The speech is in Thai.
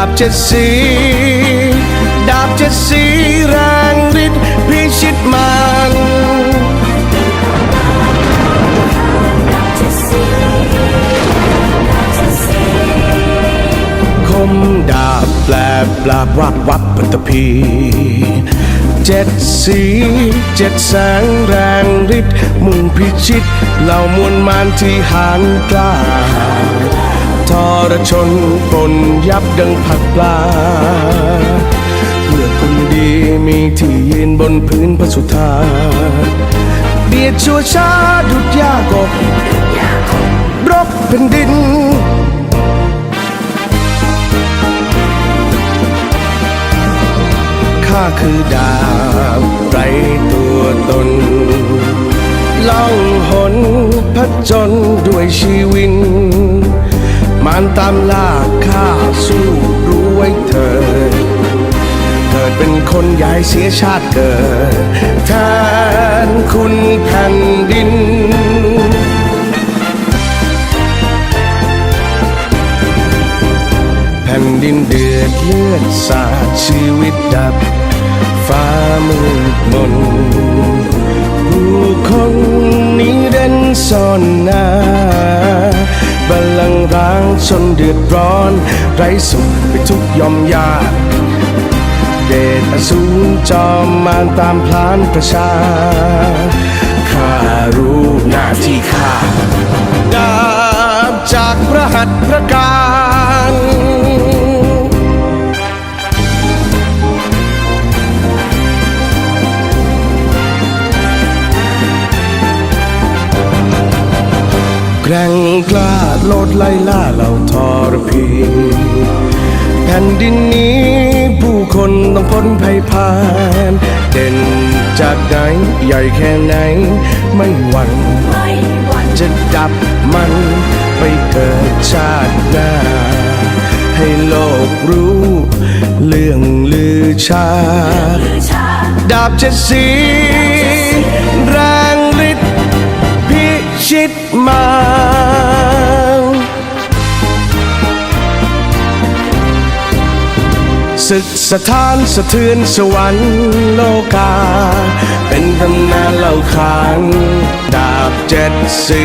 าบเจ็ดสี ดาบเจ็ดสีแรงฤทธิ์พิชิตมันคมดาบแปลปราบวับวับปัตตภีเจ็ดสีเจ็ดแสงแรงฤทธิ์มุ่งพิชิตเหล่ามวลมารที่หานกล้า ทรชนปนยับดังผักปลา เพื่อคนดีมีที่ยืนบนพื้นพระสุธา เบียดชัวชาดุดยากบรบแผ่นดินข้าคือดาวไรตัวตนล่องหนพจนด้วยชีวินานตามล่าข้าสู้รู้ไว้เถิดเกิดเป็นคนยายเสียชาติเกิดแทนคุณแผ่นดินแผ่นดินเดือดเลือดสาดชีวิตดับ ฟ้ามืดมนผู้คนนี้เด่นซ่อนหน้าบัลลังางชนเดือดร้อน ไร้สุขไปทุกยอมยากเดชอสูรจอมมารตามพลานประชาข้ารู้หน้าที่ข้าดาบจากพระหัตถ์พระกา แกร่งกล้าโลดไล่ล่าเหล่าทรพีแผ่นดินนี้ผู้คนต้องพ้นภัยพานเด่นจากไหนใหญ่แค่ไหน ไม่หวั่นไม่หวั่นจะดับมันไปเกิดชาติหน้า ให้โลกรู้เรื่องลือชาอชาดาบเจ็ดสีแรงฤทธิ์พิชิตมา ศึกสถานสะเทือนสวรรค์โลกา เป็นตำนานเล่าขานดาบเจ็ดสี